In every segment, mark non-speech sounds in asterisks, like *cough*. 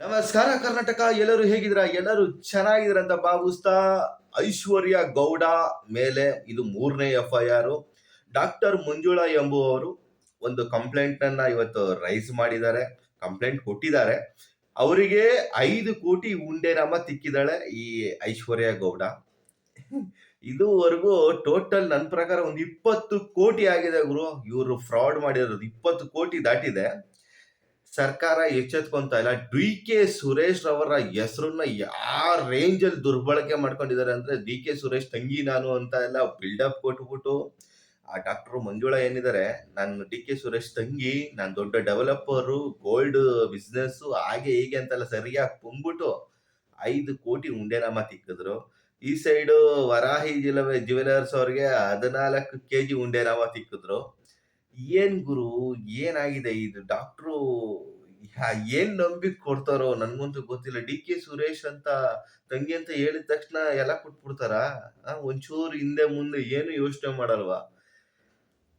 ನಮಸ್ಕಾರ ಕರ್ನಾಟಕ, ಎಲ್ಲರೂ ಹೇಗಿದ್ರ ಎಲ್ಲರೂ ಚೆನ್ನಾಗಿದ್ರ ಅಂತ ಭಾವಿಸ್ತಾ ಐಶ್ವರ್ಯ ಗೌಡ ಮೇಲೆ ಇದು ಮೂರನೇ F I R doctor Manjula ಎಂಬುವವರು ಒಂದು ಕಂಪ್ಲೇಂಟ್ ಅನ್ನ ಇವತ್ತು ರೈಸ್ ಮಾಡಿದ್ದಾರೆ, ಕಂಪ್ಲೇಂಟ್ ಕೊಟ್ಟಿದ್ದಾರೆ. ಅವರಿಗೆ ಐದು ಕೋಟಿ ಉಂಡೆನಾಮ ತಿಕ್ಕಿದಾಳೆ ಈ ಐಶ್ವರ್ಯ ಗೌಡ. ಇದುವರೆಗೂ ಟೋಟಲ್ ನನ್ನ ಪ್ರಕಾರ ಒಂದು ಇಪ್ಪತ್ತು ಕೋಟಿ ಆಗಿದೆ ಗುರು. ಇವರು ಫ್ರಾಡ್ ಮಾಡಿರೋದು ಇಪ್ಪತ್ತು ಕೋಟಿ ದಾಟಿದೆ. ಸರ್ಕಾರ ಎಚ್ಚೆತ್ಕೊಂತ ಇಲ್ಲ. ಡಿ ಕೆ ಸುರೇಶ್ ರವರ ಹೆಸರನ್ನ ಯಾವ ರೇಂಜ್ ಅಲ್ಲಿ ದುರ್ಬಳಕೆ ಮಾಡ್ಕೊಂಡಿದ್ದಾರೆ ಅಂದ್ರೆ ಡಿ ಕೆ ಸುರೇಶ್ ತಂಗಿ ನಾನು ಅಂತ ಎಲ್ಲ ಬಿಲ್ಡಪ್ ಕೊಟ್ಬಿಟ್ಟು ಆ ಡಾಕ್ಟರ್ ಮಂಜುಳ ಏನಿದ್ದಾರೆ, ನಾನು ಡಿ ಕೆ ಸುರೇಶ್ ತಂಗಿ, ನಾನು ದೊಡ್ಡ ಡೆವಲಪರು ಗೋಲ್ಡ್ ಬಿಸ್ನೆಸ್ ಹಾಗೆ ಹೀಗೆ ಅಂತೆಲ್ಲ ಸರಿಯಾಗಿ ತುಂಬಿಟ್ಟು ಐದು ಕೋಟಿ ಉಂಡೆನಾಮ ತಿಕ್ಕಿದ್ರು. ಈ ಸೈಡು ವರಾಹಿ ಜಿಲ್ಲೆ ಜ್ಯುವೆಲರ್ಸ್ ಅವ್ರಿಗೆ ಹದಿನಾಲ್ಕು ಕೆ ಜಿ ಉಂಡೆನಾಮ ತಿಕ್ಕಿದ್ರು. ಏನ್ ಗುರು, ಏನಾಗಿದೆ? ಇದು ಡಾಕ್ಟ್ರು ಏನ್ ನಂಬಿಕ್ ಕೊಡ್ತಾರೋ? ನನ್ಗಂತೂ ಗೊತ್ತಿಲ್ಲ. ಡಿ ಕೆ ಸುರೇಶ್ ಅಂತ ತಂಗಿ ಅಂತ ಹೇಳಿದ ತಕ್ಷಣ ಎಲ್ಲ ಕೊಟ್ಬಿಡ್ತಾರ. ಒಂಚೂರು ಹಿಂದೆ ಮುಂದೆ ಏನು ಯೋಚನೆ ಮಾಡಲ್ವಾ?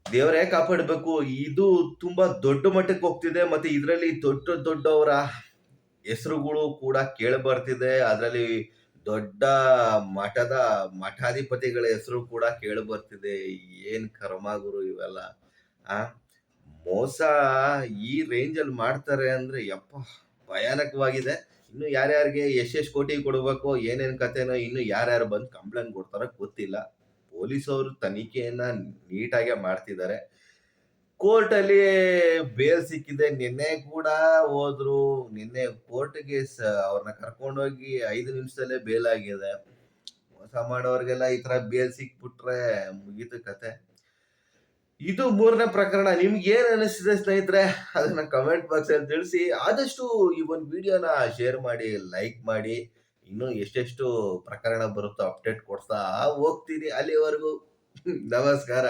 ದೇವರೇ ಕಾಪಾಡಬೇಕು? ಇದು ತುಂಬಾ ದೊಡ್ಡ ಮಟ್ಟಕ್ಕೆ ಹೋಗ್ತಿದೆ ಮತ್ತೆ ಇದರಲ್ಲಿ ದೊಡ್ಡ ದೊಡ್ಡವರ ಹೆಸರುಗಳು ಕೂಡ ಕೇಳಿ ಬರ್ತಿದೆ ಅದರಲ್ಲಿ ದೊಡ್ಡ ಮಠದ ಮಠಾಧಿಪತಿಗಳ ಹೆಸರು ಕೂಡ ಕೇಳಿ ಬರ್ತಿದೆ ಏನ್ ಕರ್ಮ ಗುರು ಇವೆಲ್ಲ. ಆ, ಮೋಸ ಈ ರೇಂಜ್ ಅಲ್ಲಿ ಮಾಡ್ತಾರೆ ಅಂದ್ರೆ ಯಪ್ಪ, ಭಯಾನಕವಾಗಿದೆ. ಇನ್ನು ಯಾರ್ಯಾರಿಗೆ ಎಷ್ಟೆಷ್ಟು ಕೋಟಿ ಕೊಡಬೇಕು, ಏನೇನು ಕಥೆನೋ ಇನ್ನು ಯಾರ್ಯಾರು ಬಂದು ಕಂಪ್ಲೇಂಟ್ ಕೊಡ್ತಾರೋ ಗೊತ್ತಿಲ್ಲ. ಪೊಲೀಸ್ ಅವರು ತನಿಖೆಯನ್ನ ನೀಟಾಗೆ ಮಾಡ್ತಿದ್ದಾರೆ. ಕೋರ್ಟ್ ಅಲ್ಲಿ ಬೇಲ್ ಸಿಕ್ಕಿದೆ. ನಿನ್ನೆ ಕೂಡ ಹೋದ್ರು. ನಿನ್ನೆ ಕೋರ್ಟ್ಗೆ ಅವ್ರನ್ನ ಕರ್ಕೊಂಡೋಗಿ ಐದು ನಿಮಿಷದಲ್ಲೇ ಬೇಲ್ ಆಗಿದೆ. ಮೋಸ ಮಾಡೋರ್ಗೆಲ್ಲ ಈ ತರ ಬೇಲ್ ಸಿಕ್ಬಿಟ್ರೆ ಮುಗೀತು ಕತೆ. ಇದು ಮೂರನೇ ಪ್ರಕರಣ. ನಿಮ್ಗೆ ಏನ್ ಅನಿಸ್ತಿದೆ ಸ್ನೇಹಿತರೆ? ಅದನ್ನ ಕಮೆಂಟ್ ಬಾಕ್ಸ್ ಅಲ್ಲಿ ತಿಳಿಸಿ. ಆದಷ್ಟು ಈ ಒಂದು ವಿಡಿಯೋನ ಶೇರ್ ಮಾಡಿ ಲೈಕ್ ಮಾಡಿ. ಇನ್ನು ಎಷ್ಟೆಷ್ಟು ಪ್ರಕರಣ ಬರುತ್ತೋ ಅಪ್ಡೇಟ್ ಕೊಡ್ತಾ ಹೋಗ್ತೀನಿ ಅಲ್ಲಿವರೆಗೂ. *laughs* ನಮಸ್ಕಾರ.